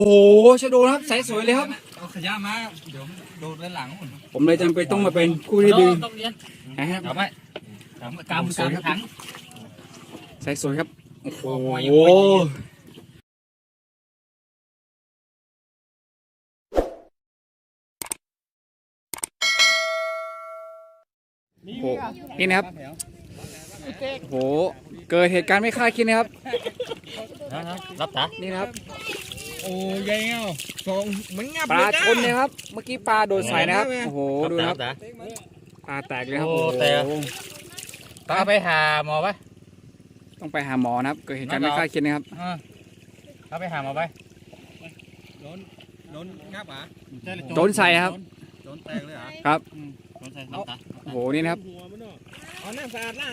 โอ้โหชะโดนะครับใสสวยเลยครับ เอาขยะมาเดี๋ยวโดนด้านหลังหุ่นผมเลยจำเป็นต้องมาเป็นผู้ที่ดึงต้องเรียนนะครับเอาไปกำกำกำถังใสสวยครับโอ้โหโอ้ยโอ้โหนี่นะครับโอ้โห เกิดเหตุการณ์ไม่คาดคิดนะครับ รับตานี่นะครับ โอ้ยยังเงาสองมันงับปลาชนนะครับ เมื่อกี้ปลาโดนใส่นะครับ โอ้โห ดูนะครับ ปลาแตกเลยครับ โอ้โอ้โหแตกต้องเอาไปหาหมอปะต้องไปหาหมอนะครับ เกิดเหตุการณ์ไม่คาดคิดนะครับเอาไปหาหมอไปโดนโดนงับอะโดนใส่ครับโดนแตกเลยอะครับโดนใส่รับตาโอ้โห นี่นะครับหัวมันเนาะเอาน้ำสะอาดล่ะ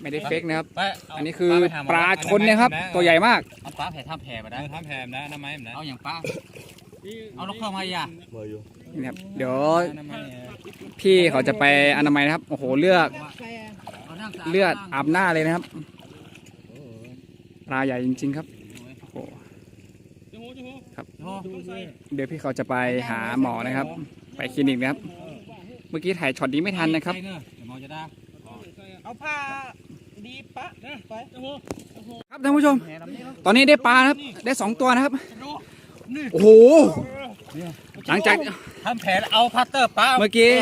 ไม่ได้เฟกนะครับไปเาอันนี้คือไปหหมปลาชนนะครับ ตัวใหญ่มากเอา ปลาแผ่ทำแผ่มาได้ได้ทำแผ่นะน้ำไม้นะเอาอย่างปลาเอานกเข้ามาอย่าเบอร์อยู่นี่นะครับเดี๋ยวน้ำไม้พี่เขาจะไปอนามัยนะครับโอ้โหเลือดเอานั่งสะาเลือดอาบหน้าเลยนะครับปลาใหญ่จริง ๆ ครับโอ้โหโอ้เดี๋ยวพี่เขาจะไปหาหมอนะครับ ไปคลินิกนะครับ เมื่อกี้ถ่ายช็อตนี้ไม่ทันนะครับใเอะเดี๋ยวหมอจะได้เอาผ้า ดีปะนะไปครับท่านผู้ชมตอนนี้ได้ปลานะครับ ได้สองตัวนะครับโอ้โห หลังจากทำแผลแล้วเอาพัตเตอร์ปลาเมื่อกี้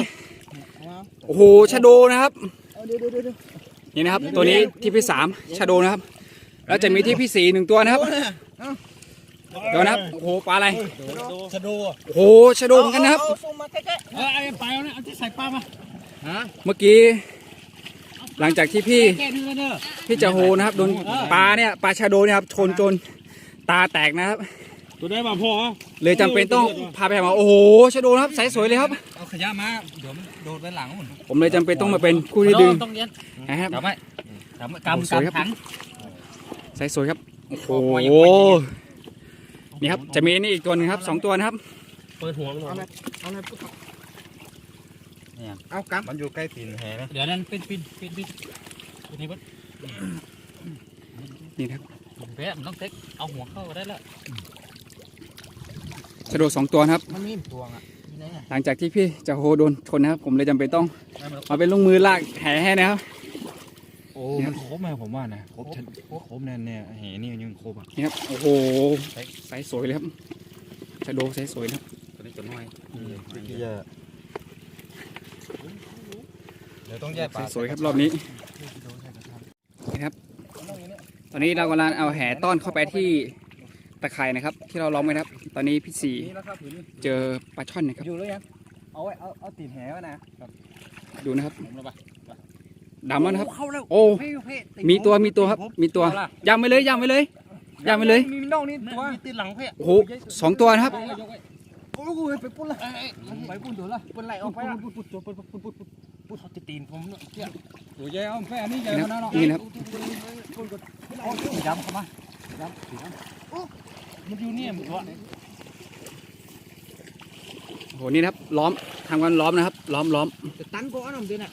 โอ้โห ชะโดนะครับนี่นะครับ ตัวนี้ที่พี่สามชะโดนะครับ แล้วจะมีที่พี่สี่หนึ่งตัวนะครับ เดี๋ยวนะครับ โอ้โห ปลาอะไร ชะโดโอ้โห ชะโดเหมือนกันนะครับ เออไอ้ไปเอาเนี่ยเอาที่ใส่ปลามาฮะเมื่อกี้ หลังจากที่พี่แก้เนื้อเนอะพี่จะโฮนะครับโดนปลาเนี่ยปลาชาโดเนี่ยครับชนจนตาแตกนะครับ ตัวได้มาพอเลยจำเป็นต้องพาไปหาหมอโอ้โหชาโดนะครับใสสวยเลยครับเอาขยะมาเดี๋ยวโดนด้านหลังหุ่นผมเลยจำเป็นต้องมาเป็นผู้ที่ดึงต้องเรียนนะครับกำไว้กำกำสวยครับกำถังใสสวยครับโอ้โหนี่ครับจะมีนี่อีกตัวหนึงครับสองตัวนะครับเปิดหัวมันหน่อย เอาอะไรเอากำมันอยู่ใกล้ตีนแหนะเดี๋ยวนั้นเป็นปินปินปินปินนี่ปุ๊บนี่นะครับเป๊ะมันต้องเต็กเอาหัวเข้าก็ได้แล้วชาโดสองตัวนะครับ มันมีตัวอะมีไหนอะหลังจากที่พี่จะโฮโดนชนนะครับ ผมเลยจำเป็นต้องมาเป็นลูกมือลากแหให้นะครับ โอ้มันครบไหมผมว่านะครบชั้นครบแน่แน่แหนี่ยังครบอะนี่ครับโอ้โหใสสวยเลยครับชาโดใสสวยนะครับตัวนี้ตัวน้อยที่จะเดี๋ยวต้องแยกใสสวยครับรอบนี้นี่ครับ ตอนนี้เรากำลังเอาแหต้อนเข้าไปที่ตะไคร่นะครับ ที่เราล้อมไว้นะครับ ตอนนี้พี่สีนี่แล้วครับอยู่นี่เจอปลาช่อนนะครับ อยู่แล้วยังเอาไว้เอาเอาตีนแหไว้นะดูนะครับผมแล้วปะดำแล้วนะครับ เข้าแล้วโอ้เพ่เพ่ติดมีตัวมีตัวครับ มีตัวย่ำไปเลยย่ำไปเลยย่ำไปเลย มีน้องนี่ตัวมีตีนหลังเพ่โอ้โหสองตัวนะครับยกไว้โอ้โหไปปุ่นละเอ้ยเอ้ยไปปุ่นตัวละปุ่นไหลออกไปละปุ่นปุ่นปุ่นปุ่นปุ่น ปุ่นปุ่นเขาจะตีนผมเนี่ยตัวใหญ่เอาแพ่นี่ใหญ่ขนาดนะนั้นนี่นะครับเอาสีดำเข้ามาสีดำสีดำมันอยู่เนี่ยมันตัวโหนี่นะครับล้อมทำกันล้อมนะครับ ล้อมล้อมตันก็อันนั้นดีนะ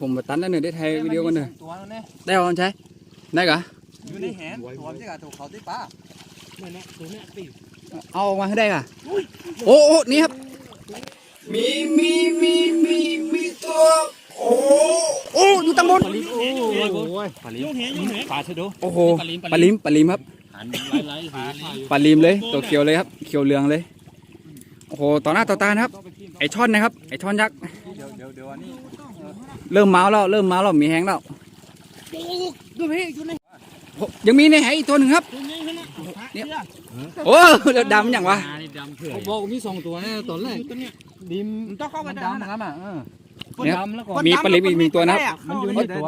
ผมมาตันนั่นหนึ่งได้ไทยวิดีโอกันหนึ่งได้เอาใช้ได้กะอยู่ในแหนตัวไม่ใช่กับตัวเขาที่ป้าเนี่ยตัวเนี้ยตีเอาออกมาให้ได้ค่ะโอ้โอ้นี่ครับ มีมีมีมีมีตัวโอ้โอ้อยู่ตำบลโอ้ยโอ้ยปลาลิมยุ่งแหยุ่งแหปลาชะโดโอ้โหปลาลิมปลาลิมครับหันไล่ไล่ไล่ปลาลิมเลยตัวเขียวเลยครับเขียวเหลืองเลยโอ้โหต่อหน้าต่อตานะครับ ไอช่อนนะครับไอช่อนยักษ์เดี๋ยวเดี๋ยวเดี๋ยวอันนี้เริ่มเมาแล้วเริ่มเมาแล้วมีแห้งแล้วดูเพ่อยู่ในโอ้ยังมีในแหอีกตัวหนึ่งครับตัวนี้นะเนี่ยโอ้เดือดดำอย่างวะนี่ดำเถื่อนเขาบอกมีสองตัวแน่ตอนแรก ตัวเนี้ยดิมมันต้องเข้าไปมันได้ดำนะครับอะเออเนี่ยดำแล้วก็มีปลาลิมอีกหนึ่งตัวนะครับ มันอยู่ในตัว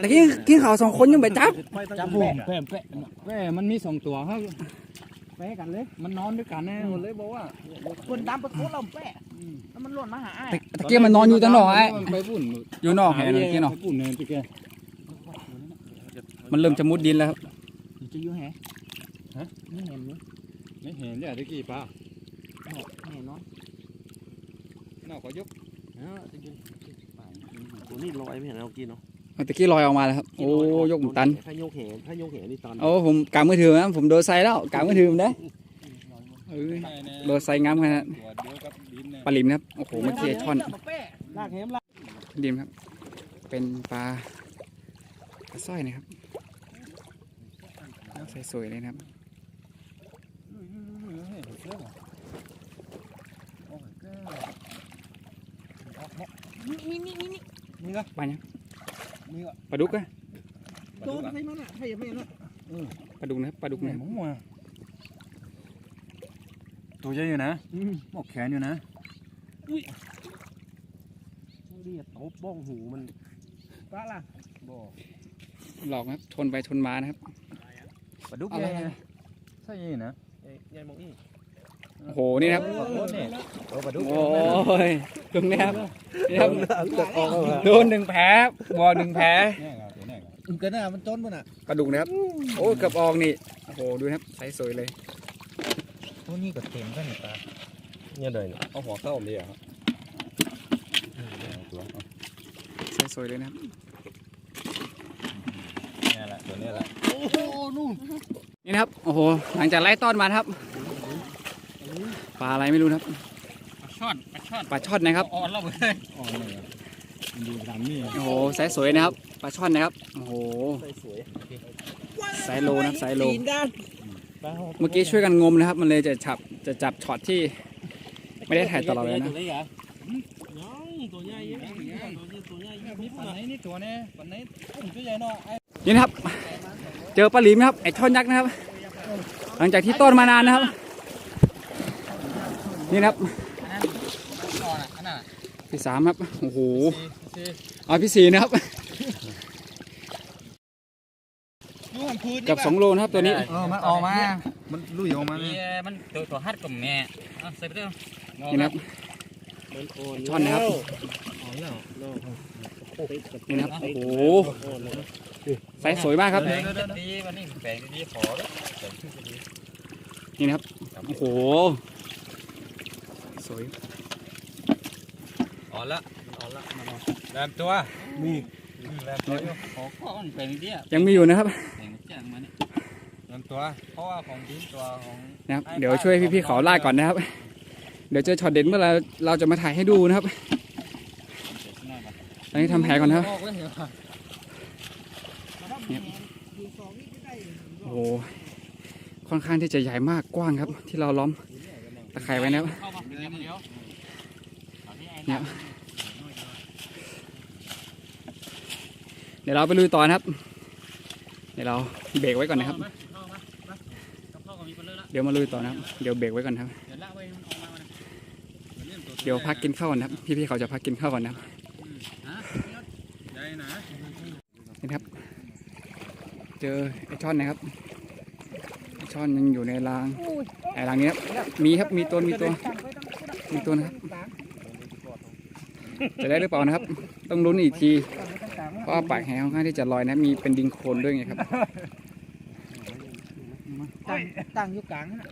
แต่กี้กี้เขาสองคนยังไปจับจับผมแปะแปะแปะมันมีสองตัวครับแปะกันเลย มันนอนด้วยกันแน่หมดเลยบอกว่าคนดำไปโคตรเราแปะแล้วมันหล่นมาหาไอ้แต่ตะกี้มันนอนอยู่ตรงหนอไอ้ไปปุ่นอยู่นอกแหนตะกี้เนาะไปปุ่นเนี่ยตะกี้มันเริ่มจะมุดดินแล้วครับจะอยู่แหนี่เห็นไหมไม่เห็นเนี่ยตะกี้ป้าแน่นอน น่าขอยกตัวนี้ลอยไม่เห็นเรากินเนาะคเอาตะกี้ลอยออกมาแล้วครับ โอ้ยกผมตันถ้ายกแหถ้ายกแหนี่ตอนโอ้ผมกางมือถือนะผมโดนไซแล้วกางมือถือผมได้เอ้ยโดนไซง้ำขนาดปลาลิมนะครับ โอ้โหเมื่อกี้ไอ้ช่อนลากแหมลากลิมครับ เป็นปลาปลาสร้อยนะครับใส่สวยเลยนะครับ นี่นี่นี่นี่ปลาเนี่ยนี่ก็ปลาดุกอะโดนใส่มันอะใส่ยังไม่นะปลาดุกนะครับปลาดุกไหนนะครับมึงวะตัวใหญ่อยู่นะหมอกแขนอยู่นะดีตบบ้องหูมันปลาล่ะบ่หลอกนะครับชนไปชนมานะครับปลาดุกเอาใหละญ่นะใช่ยี่นะยายมองอี โอ้โหนี่นะครับปลาดุกเนี่ยโอ้ปลาดุกโอ้ยตรงนี้ครับนี่ครับจะออกแล้วโดนหนึ่งแผลบอลหนึ่งแผลเนี่ยครับตัวเนี่ยครับอึ้งกันน่ะมันจนมันอะปลาดุกนะครับ โอ้เกือบออกนี่โอ้โหดูนะครับใสสวยเลยตัวนี้ก็เต็มกันนี่ปลาเนี่ยเลยเอาหัวเข้าผมดีอะครับตัวใสสวยเลยนะครับเนี่ยแหละตัวเนี้ยแหละโอ้โหนู่นนี่นะครับโอ้โหหลังจากไล่ต้อนมานะครับ ปลาอะไรไม่รู้นะครับช่อนปลาช่อนปลาช่อนนะครับอ่อนแล้วเลยอ๋อเนี่ยมันดูดำนี่โอ้โหใสสวยนะครับปลาช่อนนะครับโอ้โหสวยไซโลนะครับไซโลตีนด้านเมื่อกี้ช่วยกันงมนะครับ มันเลยจะจับจะจับช็อตที่ไม่ได้ถ่ายตลอดเลยนะตัวใหญ่ตัวใหญ่ตัวใหญ่ตัวใหญ่นี่ปันไหนนี่ตัวเนี่ยปันไหนอุ้มตัวใหญ่เนาะไอ้นี่นะครับ เจอปลาหลิมนะครับไอ้ช่อนยักษ์นะครับ หลังจากที่ต้อนมานานนะครับ นี่นะครับอ่อนอะอันนั้นที่สามครับ โอ้โหสี่เอาพี่สี่นะครับยูหันพื้นเกับสองโลนะครับตัวนี้เออมันออกมา มันลุยออกมามีเนี่ยมันตัวตัวฮัดกับแม่อะใส่ไปเถอะนี่นะครับมันโอนช่อนนะครับอ่อนแล้วนี่นะครับ โอ้โหไซส์สวยมากครับแปลงจะดีวันนี้แปลงจะดีขอด้วยแปลงจะดีนี่นะครับ โอ้โห สวยอ่อนละอ่อนละแรมตัวมีแรมตัวอยู่ขอข้อมันแปลงดีอะยังมีอยู่นะครับแปลงจ้างมาเนี่ยแรมตัวเพราะว่าของดินตัวของนะครับเดี๋ยวช่วยพี่ๆเขาลากก่อนนะครับ เดี๋ยวเจอช็อตเด็ดเมื่อเราเราจะมาถ่ายให้ดูนะครับตอนนี้ทำแผลก่อนนะครับออกเลยเหรอโอ้โหค่อนข้างที่จะใหญ่มากกว้างครับ ที่เราล้อมตะไคร่ไว้นะครับ เข้ามาเดี๋ยวเดี๋ยวเอาที่ไอ้เนี่ดยเดี๋ยวเราไปลุยต่อนะครับ เดี๋ยวเราเบรกไว้ก่อนนะครับเข้ามาเข้ามากับพ่อก็มีคนเลิกละเดี๋ยวมาลุยต่อนะครับ เดี๋ยวเบรกไว้ก่อนครับ เดี๋ยวละไว้มันออกมามันเดี๋ยวพักกินข้าวก่อนนะครับ พี่ๆเขาจะพักกินข้าวก่อนนะครับฮะใหญ่นะนี่นะครับ เจอไอช่อนนะครับไอช่อนยังอยู่ในรางไอรางนี้ครับ มีครับ มีตัว มีตัว มีตัวนะครับ จะได้หรือเปล่านะครับ ต้องลุ้นอีกทีเพราะว่าปากแหค่อนข้างที่จะลอยนะมีเป็นดินโคลนด้วยไงครับ ตั้งตั้งอยู่กลางนั่นน่ะ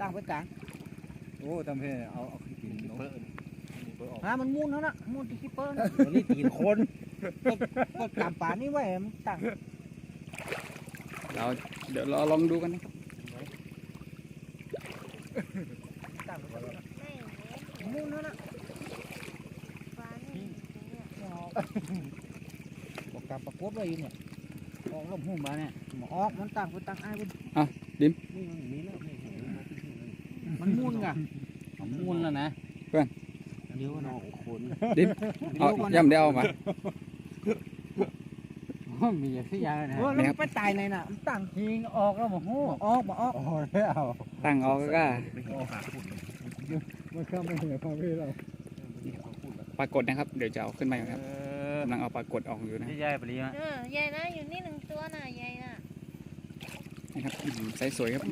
ตั้งไว้กลางโอ้ทำให้เอาเอาขึ้นกินเปิดฮะมันมุนแล้วนะมุนที่คิปเปอร์นะนี่ตีนคนก็ก็ตามป่านี่ไว้มันตั้ง เราเดี๋ยวเราลองดูกันนะครับ ตั้งไว้ก่อนนะ มุนแล้วนะบอกตามประกวดไว้อยู่เนี่ย ออกลมหุ่มมาเนี่ยหมอออกมันตั้งไปตั้งอ้ายคุณอะดิม นี่มันมีแล้วนี่มันมุนไงมุนแล้วนะเดี๋ยวมันออกคนดิมเอาย่ำได้เอามามีอย่างที่ยานะเออแล้วมันไปตายในน่ะมันตั้งยิงออกแล้วโอ้โหออกมาออก โอ้แล้วตั้งเอาก็มัน เข้าไม่เหนือความพี่เราปรากฏนะครับ เดี๋ยวจะเอาขึ้นมาอยู่ครับกำลังเอาปรากฏออกอยู่นะที่ยายปรีมาเออใหญ่นะอยู่นี่หนึ่งตัวน่ะใหญ่น่ะนะครับอื้อหือไซส์สวยครับ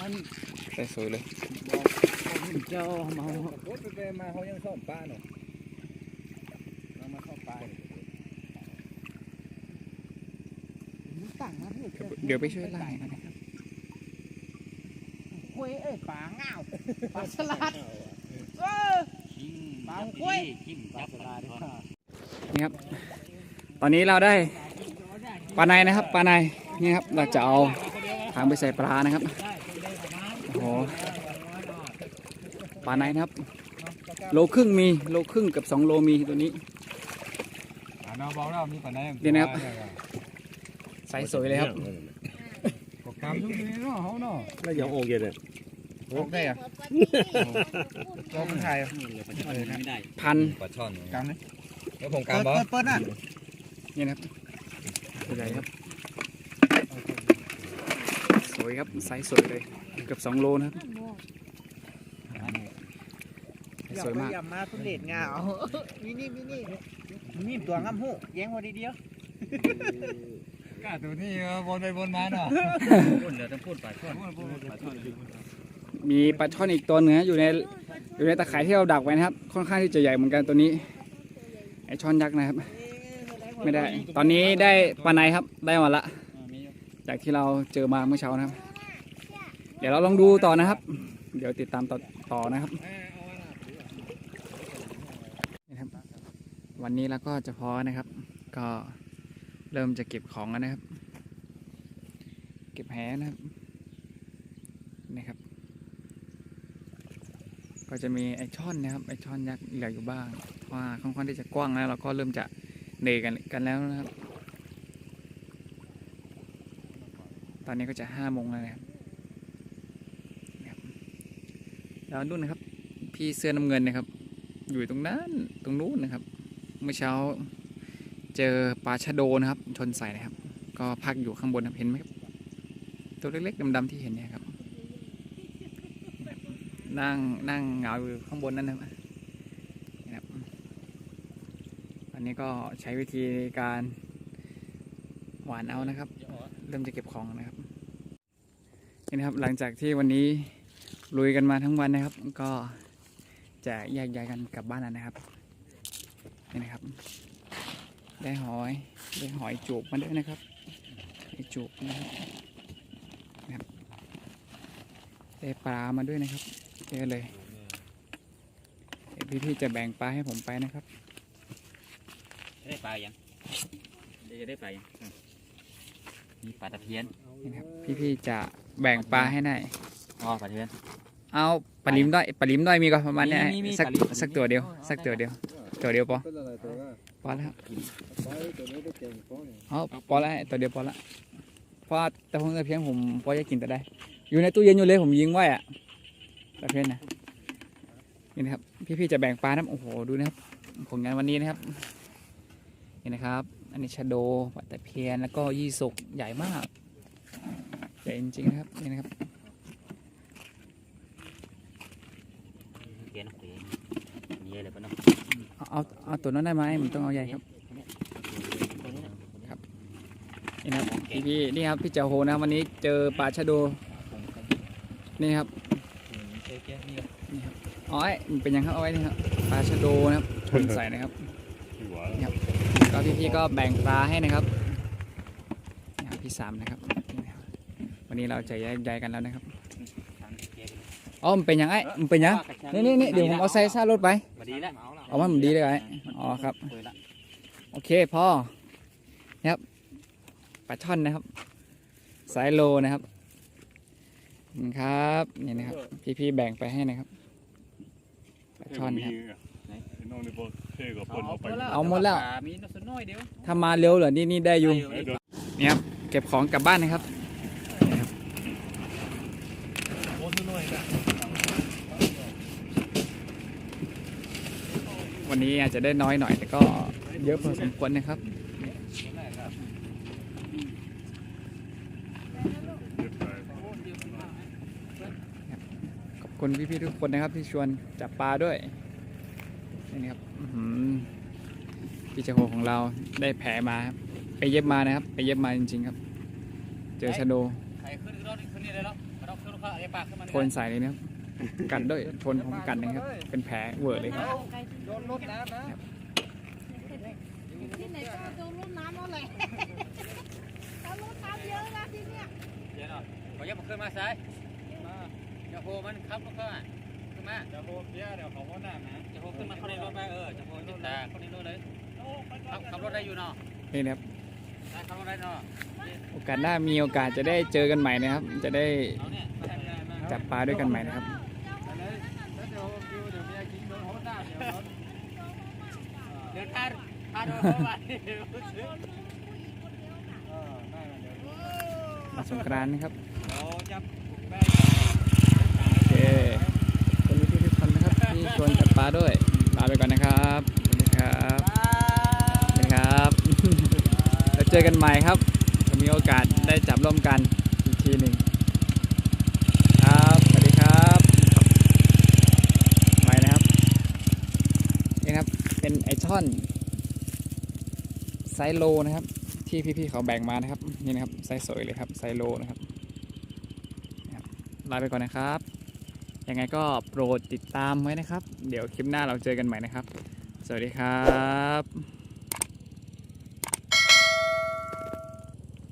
มันไซส์สวยเลยเจ้าเมาโอ้ไปมาเขายังซ่อมป้าเนาะเรามาเข้าป้ามันตั้งมาเพื่อเดี๋ยวไปช่วยไล่กันนะครับคุยเอ้ยป่าเงาป่าสลัดเอ อยิงปลาห้วยยิงจับปลาด้วยนี่ครับ ตอนนี้เราได้ปลาในนะครับปลาในนี่ครับเราจะเอาทางไปใส่ปลานะครับโอ้โหปลาในนะครับ โลครึ่งมีโลครึ่งกับสองโลมีตัวนี้อ่าน้องบอกแล้วมีปัญหาเดี๋ยวนะครับใสสวยเลยครับกำทุกทีเนาะเขาเนาะแล้วยังโอเคเลย โอเคอะเราเป็นไทยพันปลาช่อนกำเลยแล้วผมเปิดกำบอเปิดเปิดน่ะนี่นะครับตัวใหญ่ครับ สวยครับไซส์สวยเลยเกือบสองโลนะครับสวยมากอย่ามาทุเรศงาเอามินี่มินี่มีตัวงำหูแย้งพอดีเดียวกล้าตัวนี้วนไปวนมาเนาะ มีปลาช่อนอีกตัวหนึงนะอยู่ในอยู่ในตะข่ายที่เราดักไว้นะครับ ค่อนข้างที่จะใหญ่เหมือนกันตัวนี้ไอช่อนยักษ์นะครับ ไม่ได้ ตอนนี้ได้ปลาในครับได้มาละจากที่เราเจอมาเมื่อเช้านะครับ เดี๋ยวเราลองดูต่อนะครับ เดี๋ยวติดตามต่อต่อนะครับนี่ครับ วันนี้เราก็จะพอนะครับ ก็เริ่มจะเก็บของแล้วนะครับ เก็บแหนะครับนี่ครับ ก็จะมีไอช่อนนะครับไอช่อนยักษ์เหลืออยู่บ้างว่าค่อนข้างที่จะกว้างแล้วเราก็เริ่มจะเหนื่อยกันกันแล้วนะครับ ตอนนี้ก็จะห้าโมงแล้วนะครับแล้วนู่นนะครับ พี่เสื้อน้ำเงินนะครับ อยู่ตรงนั้นตรงนู้นนะครับ เมื่อเช้าเจอปลาชะโดนะครับ ชนใส่นะครับ ก็พักอยู่ข้างบนครับเห็นไหมครับตัวเล็กๆดำๆที่เห็นเนี่ยครับ นั่งนั่งเหงาอยู่ข้างบนนั่นนะครับนะครับ อันนี้ก็ใช้วิธีการหวานเอานะครับ เริ่มจะเก็บของนะครับนี่นะครับ หลังจากที่วันนี้ลุยกันมาทั้งวันนะครับ ก็จะแยกย้ายกันกลับบ้านแล้วนะครับนี่นะครับ ได้หอยได้หอยจูบมาด้วยนะครับหอยจูบนะครับได้ปลามาด้วยนะครับ เยอะเลยเดี๋ยวพี่ๆจะแบ่งปลาให้ผมไปนะครับ ได้ปลายังเดี๋ยวจะได้ปลายังมีปลาตะเพียนนี่นะครับพี่ๆจะแบ่งปลาให้หน่อยอ๋อปลาตะเพียนเอาปลาลิมด้อยปลาลิมด้อยมีก็ประมาณเนี้ยมีมีมีสักปลาลิมสักตัวเดียว สักตัวเดียว ตัวเดียวพอเป็นอะไรตัวก็พอแล้วครับไปตัวนี้ได้เก่งก็เนี่ยเอาพอแล้วตัวเดียวพอละเพราะว่าแต่พงแต่เพียงผมพอจะกินแต่ได้ อยู่ในตู้เย็นอยู่เลยผมยิงไว้อะ ตะเพียนนะนี่นะครับ พี่ๆจะแบ่งปลานะโอ้โหดูนะครับผลงานวันนี้นะครับนี่นะครับ อันนี้ชะโดปลาตะเพียนแล้วก็ยี่สกใหญ่มากใหญ่จริงๆนะครับนี่นะครับเอาเอาเอาตัวนั้นได้ไหมมันต้องเอาใหญ่ครับนี่นะครับพี่พี่นี่ครับพี่เจ้าโหนะวันนี้เจอปลาชะโดนี่ครับ อ๋อไอ้มันเป็นยังครับเอาไว้นี่ครับปลาชะโดนะครับชนใส่นะครับนี่ครับก็พี่พี่ก็แบ่งปลาให้นะครับนี่ครับพี่สามนะครับนี่นะครับ วันนี้เราจะแยกย้ายกันแล้วนะครับอ๋อมันเป็นยังไงมันเป็นยังนี่นี่นี่เดี๋ยวผมเอาใส่ซ่ารถไปมาดีแล้วเอามามันดีเลยไอ้อ๋อครับโอเคพ่อนี่ครับปลาช่อนนะครับ สายโลนะครับนี่ ครับนี่นะครับ พี่ๆแบ่งไปให้นะครับปลาช่อนครับน้องนี่บ่เท่กับเพิ่นเอาไปเอาหมดแล้ว มีน้ำน้อยเดียวถ้ามาเร็วเหรอนี่นี่ได้อยู่นี่ครับเก็บของกลับบ้านนะครับนี่ครับวันนี้อาจจะได้น้อยหน่อยแต่ก็เยอะพอสมควรนะครับ ขอบ คุณพี่ๆทุกคนนะครับ ที่ชวนจับปลาด้วยนี่นะครับอื้อหือพี่เจโฮของเราได้แผลมาครับไปเย็บมานะครับ ไปเย็บมาจริงๆครับ เจอชะโดใครขึ้นรถขึ้นนี่เลยแล้วมาดอกขึ้นรถไอ้ปากขึ้นมาทนใส่เลยนะครับกัดด้วยทนผมกัดนะครับ เป็นแผลเวอร์เลยครับโดนรถน้ำนะที่ไหนก็โดนรดน้ำเอาเลยเอารดน้ำเยอะนะที่เนี้ยเดี๋ยวหน่อยเขายังมาขึ้นมาซ้าย จะโฮมันขับรถเข้ามาขึ้นมาจะโบกเยอะเดี๋ยวเขาก็หน้านะจะโฮขึ้นมาเข้าในรถไปเออจะโฮขึ้นตาเข้าในรถเลยขับขับรถได้อยู่เนาะนี่นะครับโอกาสหน้ามีโอกาสจะได้เจอกันใหม่นะครับ จะได้จับปลาด้วยกันใหม่นะครับเดี๋ยวถ้าถ้าโดนเข้าไปสงกรานต์นะครับโอ้จับโอเคนนี้ทุกคนนะครับที่ชวนจับปลาด้วยลาไปก่อนนะครับสวัสดีครับสวัสดีครับแล้วเจอกันใหม่ครับถ้ามีโอกาสได้จับร่วมกันอีกทีหนึ่งครับสวัสดีครับไปนะครับนี่นะครับเป็นไอช่อนไซโลนะครับ ที่พี่ๆเขาแบ่งมานะครับนี่นะครับไซสวยเลยครับไซโลนะครับนะครับลาไปก่อนนะครับ ยังไงก็โปรดติดตามไว้นะครับ เดี๋ยวคลิปหน้าเราเจอกันใหม่นะครับ สวัสดีครับ